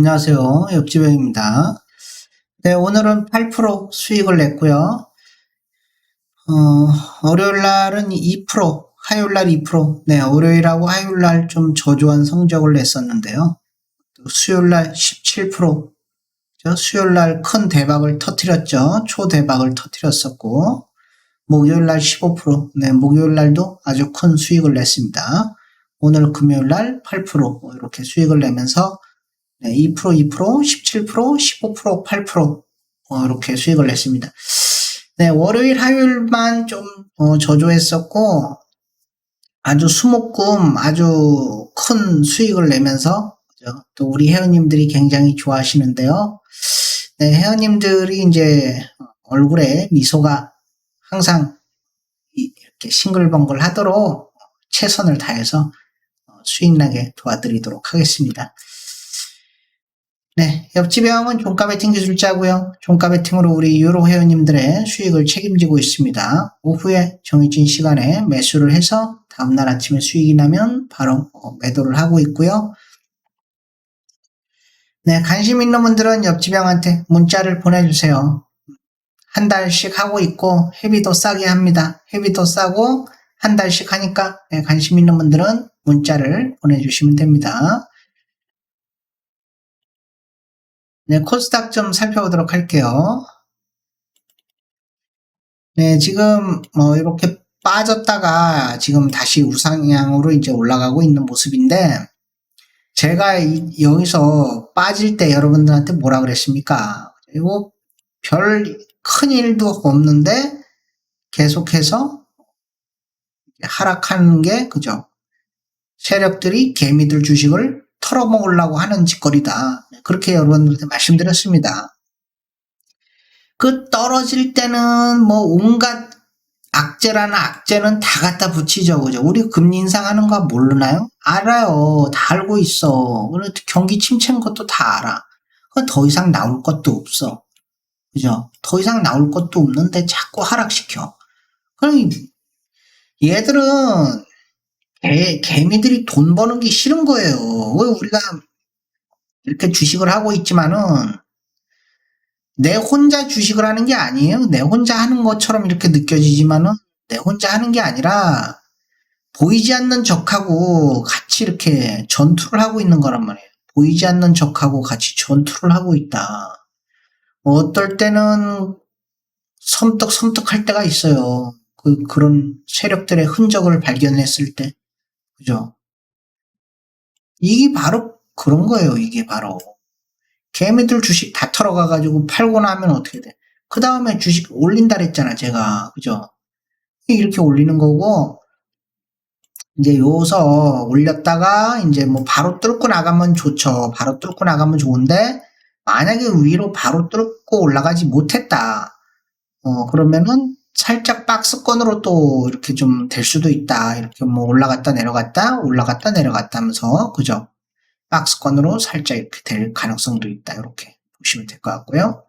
안녕하세요. 옆집형입니다. 네, 오늘은 8% 수익을 냈고요. 어, 월요일 날은 2%, 화요일 날 2%, 네, 월요일하고 화요일 날 좀 저조한 성적을 냈었는데요. 또 수요일 날 17%, 저 수요일 날 큰 대박을 터뜨렸죠. 초대박을 터뜨렸었고, 목요일 날 15%, 네, 목요일 날도 아주 큰 수익을 냈습니다. 오늘 금요일 날 8% 이렇게 수익을 내면서 네, 2%, 2%, 17%, 15%, 8% 어, 이렇게 수익을 냈습니다. 네, 월요일, 화요일만 좀 어, 저조했었고 아주 수목금 아주 큰 수익을 내면서 그죠? 또 우리 회원님들이 굉장히 좋아하시는데요. 네, 회원님들이 이제 얼굴에 미소가 항상 이- 이렇게 싱글벙글 하도록 최선을 다해서 어, 수익 나게 도와드리도록 하겠습니다. 네, 옆집 형은 종가 베팅 기술자고요. 종가 베팅으로 우리 유로 회원님들의 수익을 책임지고 있습니다. 오후에 정해진 시간에 매수를 해서 다음날 아침에 수익이 나면 바로 어, 매도를 하고 있고요. 네, 관심 있는 분들은 옆집 형한테 문자를 보내주세요. 한 달씩 하고 있고 회비도 싸게 합니다. 회비도 싸고 한 달씩 하니까 네, 관심 있는 분들은 문자를 보내주시면 됩니다. 네, 코스닥 좀 살펴보도록 할게요. 네, 지금 뭐 이렇게 빠졌다가 지금 다시 우상향으로 이제 올라가고 있는 모습인데 제가 이- 여기서 빠질 때 여러분들한테 뭐라 그랬습니까? 그리고 별 큰 일도 없는데 계속해서 하락하는 게 그죠? 세력들이 개미들 주식을 털어먹으려고 하는 짓거리다. 그렇게 여러분들한테 말씀드렸습니다. 그 떨어질 때는 뭐 온갖 악재라는 악재는 다 갖다 붙이죠. 그죠? 우리 금리 인상하는 거 모르나요? 알아요. 다 알고 있어. 경기 침체인 것도 다 알아. 더 이상 나올 것도 없어. 그죠? 더 이상 나올 것도 없는데 자꾸 하락시켜. 그럼 얘들은 개, 개미들이 돈 버는 게 싫은 거예요. 왜 우리가 이렇게 주식을 하고 있지만은 내 혼자 주식을 하는 게 아니에요. 내 혼자 하는 것처럼 이렇게 느껴지지만은 내 혼자 하는 게 아니라 보이지 않는 적하고 같이 이렇게 전투를 하고 있는 거란 말이에요. 보이지 않는 적하고 같이 전투를 하고 있다. 어떨 때는 섬뜩섬뜩 할 때가 있어요. 그, 그런 세력들의 흔적을 발견했을 때. 그죠? 이게 바로 그런 거예요, 이게 바로. 개미들 주식 다 털어가가지고 팔고 나면 어떻게 돼? 그 다음에 주식 올린다 그랬잖아, 제가. 그죠? 이렇게 올리는 거고, 이제 요서 올렸다가, 이제 뭐 바로 뚫고 나가면 좋죠. 바로 뚫고 나가면 좋은데, 만약에 위로 바로 뚫고 올라가지 못했다. 어, 그러면은 살짝 박스권으로 또 이렇게 좀 될 수도 있다. 이렇게 뭐 올라갔다 내려갔다, 올라갔다 내려갔다 하면서, 그죠? 박스권으로 살짝 이렇게 될 가능성도 있다. 이렇게 보시면 될 것 같고요.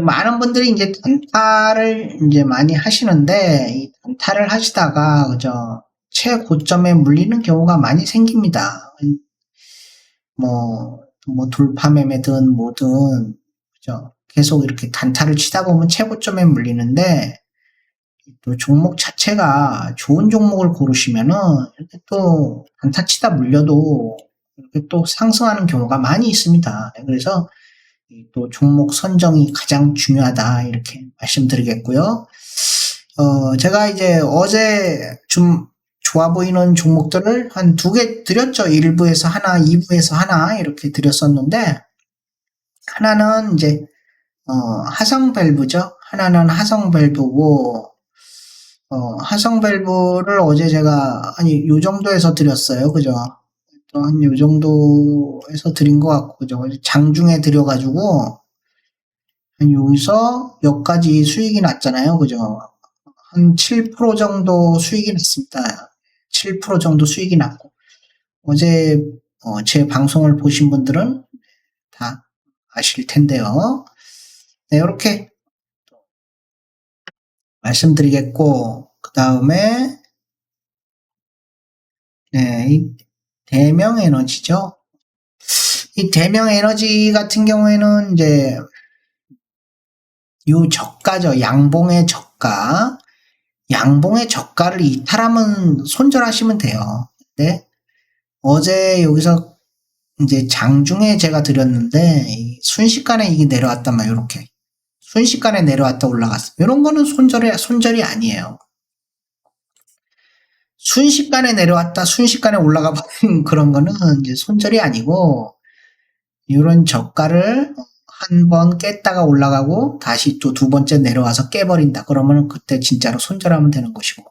많은 분들이 이제 단타를 이제 많이 하시는데, 이 단타를 하시다가, 그죠? 최고점에 물리는 경우가 많이 생깁니다. 뭐, 뭐, 돌파매매든 뭐든, 그죠? 계속 이렇게 단타를 치다 보면 최고점에 물리는데, 또 종목 자체가 좋은 종목을 고르시면은, 이렇게 또 단타 치다 물려도, 이렇게 또 상승하는 경우가 많이 있습니다. 네, 그래서, 이또 종목 선정이 가장 중요하다, 이렇게 말씀드리겠고요. 어, 제가 이제 어제 좀 좋아 보이는 종목들을 한 두 개 드렸죠. 1부에서 하나, 2부에서 하나, 이렇게 드렸었는데, 하나는 이제, 어, 하성 밸브죠. 하나는 하성 밸브고, 어, 하성 밸브를 어제 제가, 아니, 요 정도에서 드렸어요. 그죠? 또한요 정도에서 드린 것 같고, 그죠? 장중에 드려 가지고, 한 여기서 여기까지 수익이 났잖아요. 그죠? 한 7% 정도 수익이 났습니다. 7% 정도 수익이 났고, 어제, 어, 제 방송을 보신 분들은 다 아실 텐데요. 네, 이렇게 말씀드리겠고, 그 다음에 네, 이 대명 에너지죠. 이 대명 에너지 같은 경우에는 이제 요 저가죠. 양봉의 저가. 양봉의 저가를 이탈하면 손절하시면 돼요. 근데 어제 여기서 이제 장중에 제가 드렸는데 이 순식간에 이게 내려왔단 말이에요. 이렇게 순식간에 내려왔다 올라갔어. 이런 거는 손절이 손절이 아니에요. 순식간에 내려왔다 순식간에 올라가 버린 그런 거는 이제 손절이 아니고 이런 저가를 한 번 깼다가 올라가고 다시 또 두 번째 내려와서 깨버린다. 그러면 그때 진짜로 손절하면 되는 것이고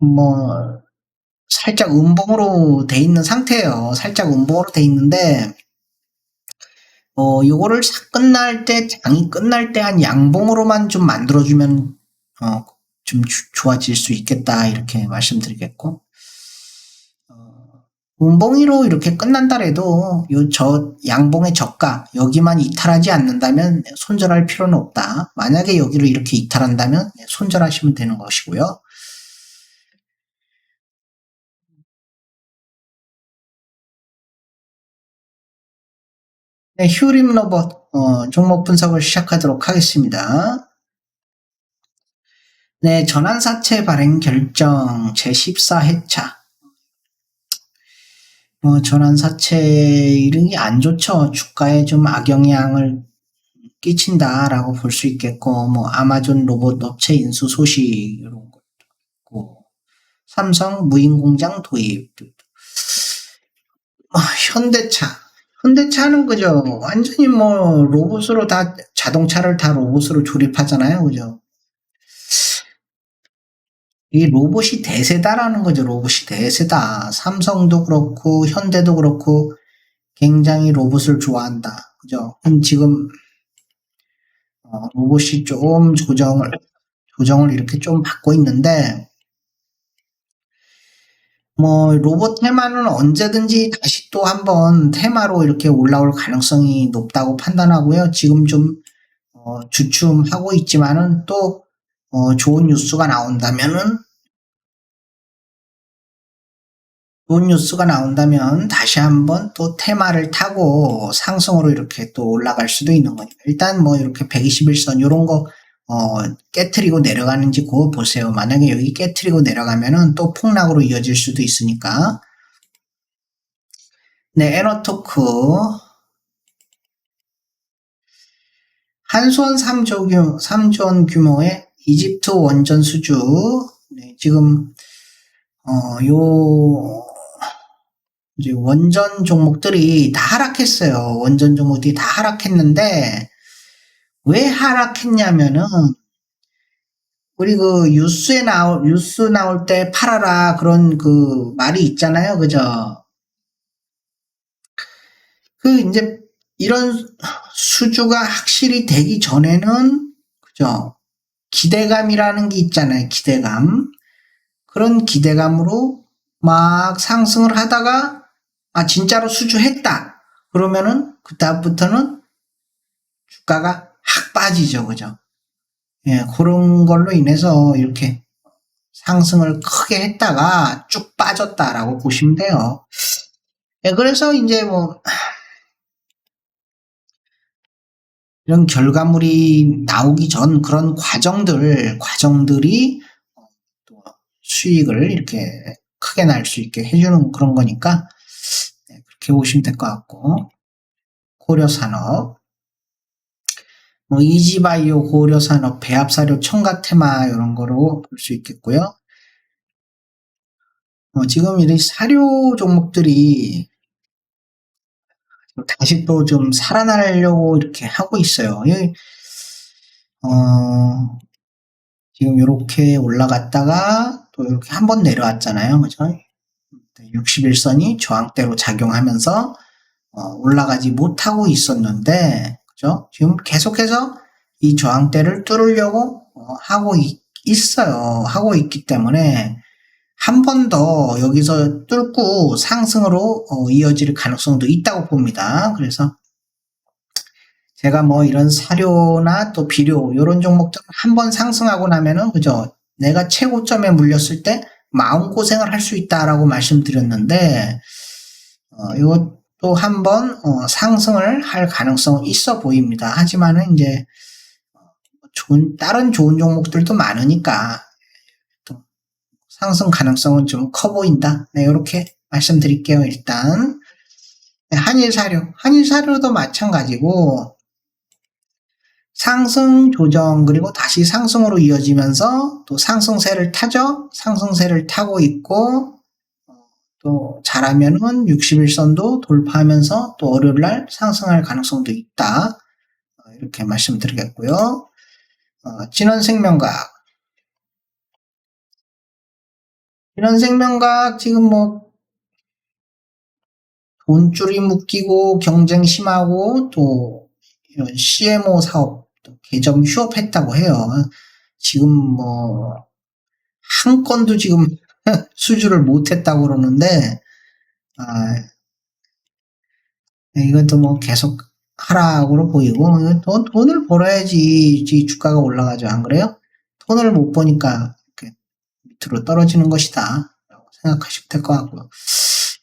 뭐 살짝 음봉으로 돼 있는 상태예요. 살짝 음봉으로 돼 있는데 어 요거를 싹 끝날 때 장이 끝날 때 한 양봉으로만 좀 만들어주면 어좀 좋아질 수 있겠다 이렇게 말씀드리겠고 어, 음봉이로 이렇게 끝난다래도 요 저 양봉의 저가 여기만 이탈하지 않는다면 손절할 필요는 없다. 만약에 여기를 이렇게 이탈한다면 손절하시면 되는 것이고요. 네, 휴림 로봇 어, 종목 분석을 시작하도록 하겠습니다. 네, 전환사채 발행 결정 제14회차. 뭐 전환 사채 이름이 안 좋죠. 주가에 좀 악영향을 끼친다라고 볼 수 있겠고, 뭐 아마존 로봇 업체 인수 소식 이런 것도 있고, 삼성 무인 공장 도입, 뭐 현대차, 현대차는 그죠. 완전히 뭐 로봇으로 다 자동차를 다 로봇으로 조립하잖아요, 그죠. 이 로봇이 대세다라는 거죠. 로봇이 대세다. 삼성도 그렇고 현대도 그렇고 굉장히 로봇을 좋아한다. 그죠? 지금 어, 로봇이 좀 조정을 조정을 이렇게 좀 받고 있는데 뭐 로봇 테마는 언제든지 다시 또 한번 테마로 이렇게 올라올 가능성이 높다고 판단하고요. 지금 좀 어, 주춤하고 있지만은 또 어, 좋은 뉴스가 나온다면은 좋은 뉴스가 나온다면 다시 한번 또 테마를 타고 상승으로 이렇게 또 올라갈 수도 있는 거니까. 일단 뭐 이렇게 121선 이런 거 어, 깨트리고 내려가는지 그거 보세요. 만약에 여기 깨트리고 내려가면은 또 폭락으로 이어질 수도 있으니까. 네 에너토크. 한수원 3조 규모, 3조 원 규모의 이집트 원전 수주 네, 지금 어, 요 이제 원전 종목들이 다 하락했어요. 원전 종목들이 다 하락했는데 왜 하락했냐면은 우리 그 뉴스에 나올 뉴스 나올 때 팔아라 그런 그 말이 있잖아요. 그죠? 그 이제 이런 수주가 확실히 되기 전에는 그죠? 기대감이라는 게 있잖아요. 기대감. 그런 기대감으로 막 상승을 하다가 아 진짜로 수주했다. 그러면은 그다음부터는 주가가 확 빠지죠. 그죠? 예, 그런 걸로 인해서 이렇게 상승을 크게 했다가 쭉 빠졌다라고 보시면 돼요. 예, 그래서 이제 뭐 이런 결과물이 나오기 전 그런 과정들, 과정들이 또 수익을 이렇게 크게 날 수 있게 해주는 그런 거니까 네, 그렇게 보시면 될 것 같고 고려산업 뭐 이지바이오 고려산업 배합사료 첨가테마 이런 거로 볼 수 있겠고요. 어, 지금 이 사료 종목들이 다시 또 좀 살아나려고 이렇게 하고 있어요. 어, 지금 이렇게 올라갔다가 또 이렇게 한 번 내려왔잖아요. 그죠? 61선이 저항대로 작용하면서 어, 올라가지 못하고 있었는데, 그죠? 지금 계속해서 이 저항대를 뚫으려고 어, 하고 있, 있어요. 하고 있기 때문에 한 번 더 여기서 뚫고 상승으로 어, 이어질 가능성도 있다고 봅니다. 그래서 제가 뭐 이런 사료나 또 비료 이런 종목들 한 번 상승하고 나면은 그죠? 내가 최고점에 물렸을 때 마음 고생을 할 수 있다라고 말씀드렸는데, 어, 이것도 한번 어, 상승을 할 가능성은 있어 보입니다. 하지만은 이제 좋은, 다른 좋은 종목들도 많으니까 또 상승 가능성은 좀 커 보인다. 네, 이렇게 말씀드릴게요. 일단 네, 한일 사료, 한일 사료도 마찬가지고 상승 조정 그리고 다시 상승으로 이어지면서 또 상승세를 타죠. 상승세를 타고 있고 어, 또 잘하면은 60일선도 돌파하면서 또 월요일 날 상승할 가능성도 있다. 어, 이렇게 말씀드리겠고요. 어, 진원생명각 진원생명각 지금 뭐 돈줄이 묶이고 경쟁 심하고 또 이런 CMO 사업 또 개점 휴업했다고 해요. 지금 뭐 한 건도 지금 수주를 못했다고 그러는데 아, 이것도 뭐 계속 하락으로 보이고 돈, 돈을 벌어야지 이 주가가 올라가죠 안 그래요? 돈을 못 이렇게 밑으로 떨어지는 것이다 라고 생각하시면 될 것 같고요.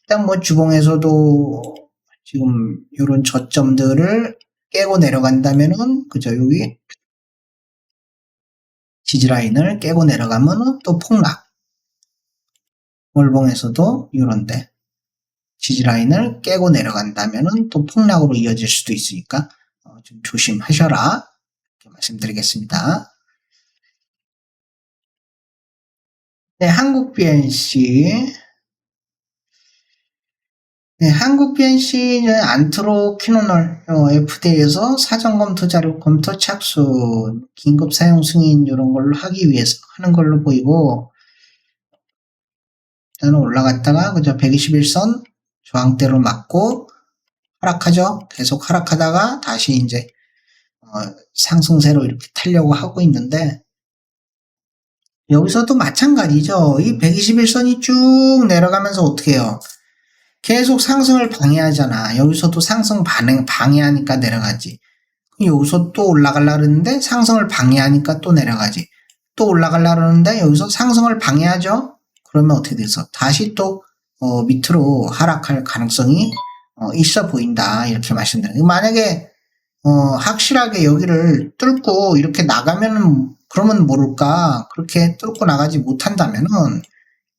일단 뭐 주봉에서도 지금 이런 저점들을 깨고 내려간다면은 그죠 여기 지지라인을 깨고 내려가면은 또 폭락 월봉에서도 이런데 지지라인을 깨고 내려간다면은 또 폭락으로 이어질 수도 있으니까 어, 좀 조심하셔라 이렇게 말씀드리겠습니다. 네, 한국 BNC 네, 한국 BNC는 안트로키노놀 어, FDA에서 사전 검토 자료 검토 착수 긴급 사용 승인 이런 걸로 하기 위해서 하는 걸로 보이고 일단 올라갔다가 그저 121선 저항대로 맞고 하락하죠. 계속 하락하다가 다시 이제 어, 상승세로 이렇게 타려고 하고 있는데 여기서도 마찬가지죠. 이 121선이 쭉 내려가면서 어떻게 해요? 계속 상승을 방해하잖아. 여기서도 상승 반응, 방해하니까 내려가지. 여기서 또 올라가려 그러는데 상승을 방해하니까 또 내려가지. 또 올라가려 그러는데 여기서 상승을 방해하죠? 그러면 어떻게 돼서 다시 또 어, 밑으로 하락할 가능성이 어, 있어 보인다. 이렇게 말씀드려요. 만약에 어, 확실하게 여기를 뚫고 이렇게 나가면은 그러면 모를까 그렇게 뚫고 나가지 못한다면은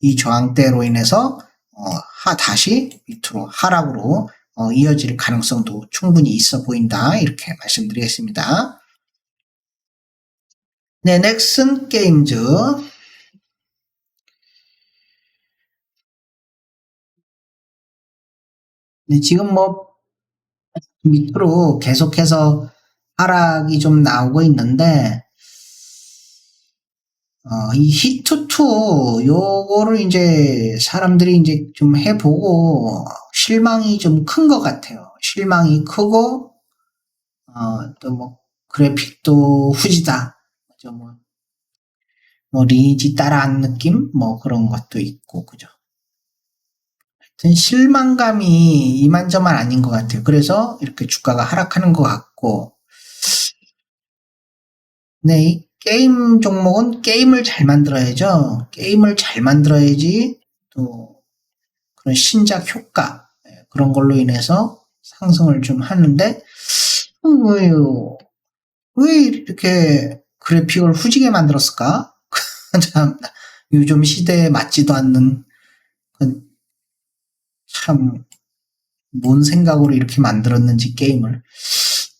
이 저항대로 인해서 어, 하 다시 밑으로 하락으로 어, 이어질 가능성도 충분히 있어 보인다 이렇게 말씀드리겠습니다. 네, 넥슨 게임즈 네, 지금 뭐 밑으로 계속해서 하락이 좀 나오고 있는데 어, 이 히트2 요거를 이제 사람들이 이제 좀 해보고 실망이 좀 큰 것 같아요. 실망이 크고 어, 또 뭐 그래픽도 후지다. 뭐, 뭐 리니지 따라한 느낌 뭐 그런 것도 있고 그죠. 하여튼 실망감이 이만저만 아닌 것 같아요. 그래서 이렇게 주가가 하락하는 것 같고 네, 이 게임 종목은 게임을 잘 만들어야죠. 게임을 잘 만들어야지 또 그런 신작 효과 네, 그런 걸로 인해서 상승을 좀 하는데 왜요? 왜 이렇게 그래픽을 후지게 만들었을까? 참 요즘 시대에 맞지도 않는 참 뭔 생각으로 이렇게 만들었는지 게임을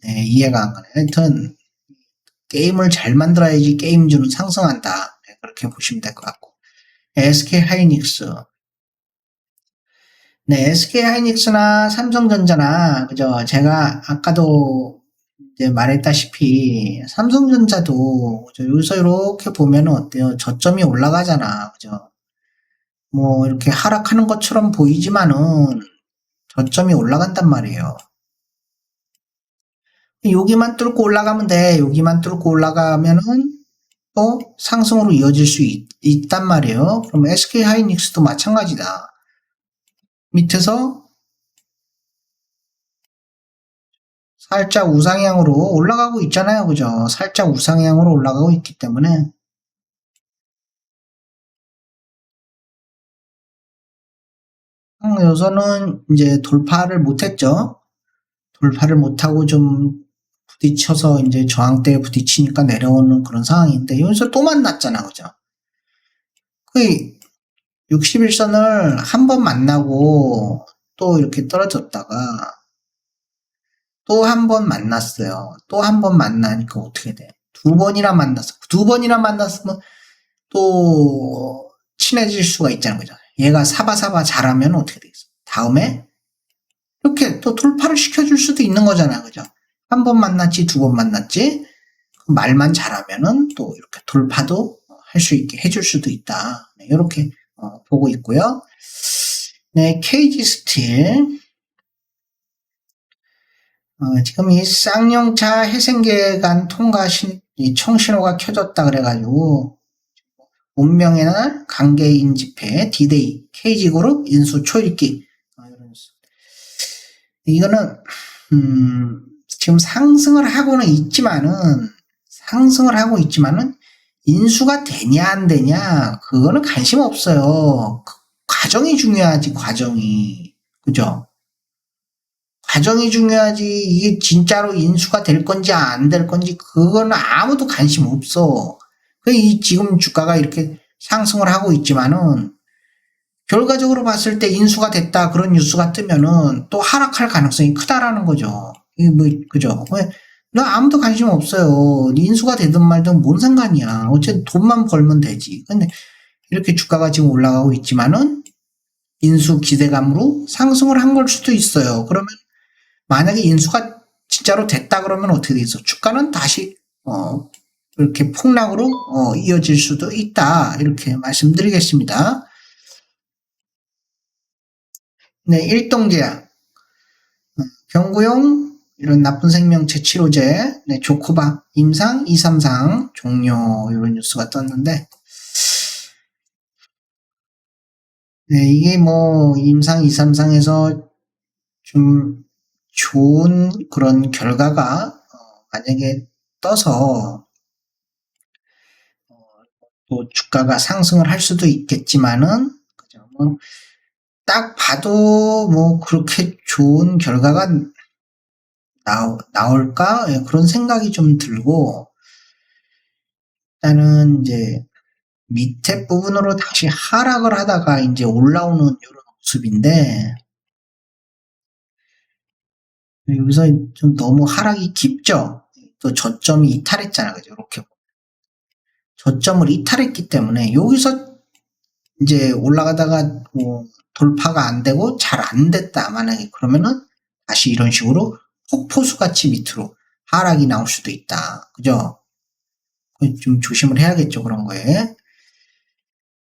네, 이해가 안 가네. 하여튼 게임을 잘 만들어야지 게임주는 상승한다. 네, 그렇게 보시면 될 것 같고. SK 하이닉스. 네, SK 하이닉스나 삼성전자나, 그죠. 제가 아까도 이제 말했다시피, 삼성전자도? 여기서 이렇게 보면 어때요? 저점이 올라가잖아. 그죠. 뭐, 이렇게 하락하는 것처럼 보이지만은, 저점이 올라간단 말이에요. 여기만 뚫고 올라가면 돼. 여기만 뚫고 올라가면은 또 상승으로 이어질 수 있, 단 말이에요. 그럼 SK 하이닉스도 마찬가지다. 밑에서 살짝 우상향으로 올라가고 있잖아요. 그죠? 살짝 우상향으로 올라가고 있기 때문에 음, 요서는 이제 돌파를 못했죠. 돌파를 못하고 좀 부딪혀서 이제 저항대에 부딪히니까 내려오는 그런 상황인데 여기서 또 만났잖아, 그죠? 그 61선을 한 번 만나고 또 이렇게 떨어졌다가 또 한 번 만났어요. 또 한 번 만나니까 어떻게 돼? 두 번이나 만났어. 두 번이나 만났으면 또 친해질 수가 있잖아요. 그죠? 얘가 사바사바 잘하면 어떻게 되겠어? 다음에 이렇게 또 돌파를 시켜줄 수도 있는 거잖아. 그죠? 한 번 만났지, 두 번 만났지. 그 말만 잘하면은 또 이렇게 돌파도 할 수 있게 해줄 수도 있다. 네, 이렇게 어, 보고 있고요. 네, 케이지 스틸. 어, 지금 이 쌍용차 해생계간 통과 신, 이 청신호가 켜졌다 그래가지고 운명의 날 강계인 집회 디데이 KG그룹 인수 초읽기 어, 이런. 이거는 음, 지금 상승을 하고는 있지만은 상승을 하고 있지만은 인수가 되냐 안 되냐 그거는 관심 없어요. 그 과정이 중요하지 과정이 그죠? 과정이 중요하지 이게 진짜로 인수가 될 건지 안 될 건지 그거는 아무도 관심 없어. 그이 지금 주가가 이렇게 상승을 하고 있지만은 결과적으로 봤을 때 인수가 됐다 그런 뉴스가 뜨면은 또 하락할 가능성이 크다라는 거죠. 이게 뭐 그죠? 왜? 너 아무도 관심 없어요. 인수가 되든 말든 뭔 상관이야. 어쨌든 돈만 벌면 되지. 근데 이렇게 주가가 지금 올라가고 있지만은 인수 기대감으로 상승을 한 걸 수도 있어요. 그러면 만약에 인수가 진짜로 됐다 그러면 어떻게 되겠어? 주가는 다시 어 이렇게 폭락으로 어, 이어질 수도 있다. 이렇게 말씀드리겠습니다. 네, 일동제약, 어, 경구용 이런 나쁜 생명체 치료제, 네, 조코바 임상 233 종료 이런 뉴스가 떴는데 네, 이게 뭐 임상 233에서 좀 좋은 그런 결과가 어, 만약에 떠서 어, 또 주가가 상승을 할 수도 있겠지만은 그죠? 뭐, 딱 봐도 뭐 그렇게 좋은 결과가 나, 나올까 예, 그런 생각이 좀 들고 일단은 이제 밑에 부분으로 다시 하락을 하다가 이제 올라오는 이런 모습인데 여기서 좀 너무 하락이 깊죠. 또 저점이 이탈했잖아, 그죠? 이렇게 저점을 이탈했기 때문에 여기서 이제 올라가다가 뭐 돌파가 안 되고 잘 안 됐다 만약에 그러면은 다시 이런 식으로 폭포수 같이 밑으로 하락이 나올 수도 있다, 그죠? 좀 조심을 해야겠죠 그런 거에.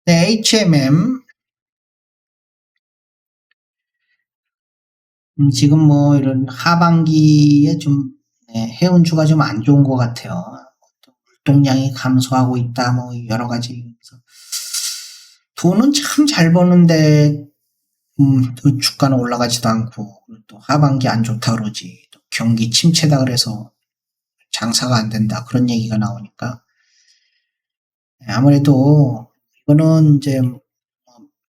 네, HMM 음, 지금 뭐 이런 하반기에 좀 네, 해운주가 좀 안 좋은 것 같아요. 물동량이 감소하고 있다, 뭐 여러 가지. 돈은 참 잘 버는데 음, 또 주가는 올라가지도 않고 또 하반기 안 좋다 그러지. 또 경기 침체다 그래서 장사가 안 된다 그런 얘기가 나오니까 네, 아무래도 이거는 이제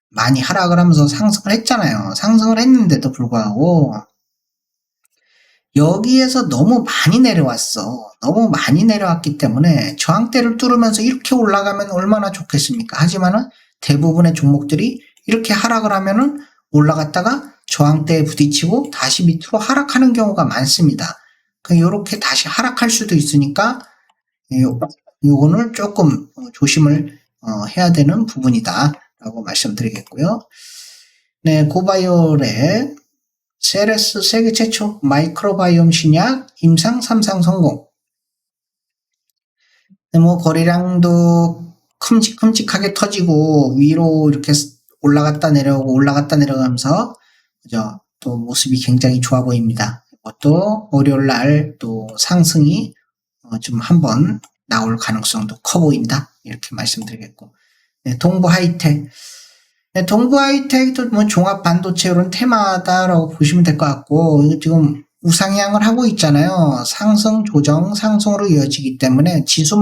많이 하락을 하면서 상승을 했잖아요. 상승을 했는데도 불구하고 여기에서 너무 많이 내려왔어. 너무 많이 내려왔기 때문에 저항대를 뚫으면서 이렇게 올라가면 얼마나 좋겠습니까? 하지만은 대부분의 종목들이 이렇게 하락을 하면은 올라갔다가 저항대에 부딪히고 다시 밑으로 하락하는 경우가 많습니다. 이렇게 다시 하락할 수도 있으니까 요, 요거는 조금 조심을 어, 해야 되는 부분이다. 라고 말씀드리겠고요. 네, 고바이올의 세레스 세계 최초 마이크로바이옴 신약 임상 3상 성공. 네, 뭐 거래량도 큼직큼직하게 터지고 위로 이렇게 올라갔다 내려오고 올라갔다 내려가면서 그죠? 또 모습이 굉장히 좋아 보입니다. 이것도 월요일 날 또 상승이 어, 좀 한번 나올 가능성도 커 보인다. 이렇게 말씀드리겠고. 네, 동부 하이텍. 네, 동부 하이텍도 뭐 종합 반도체 이런 테마다라고 보시면 될 것 같고, 지금 우상향을 하고 있잖아요. 상승, 조정, 상승으로 이어지기 때문에 지수만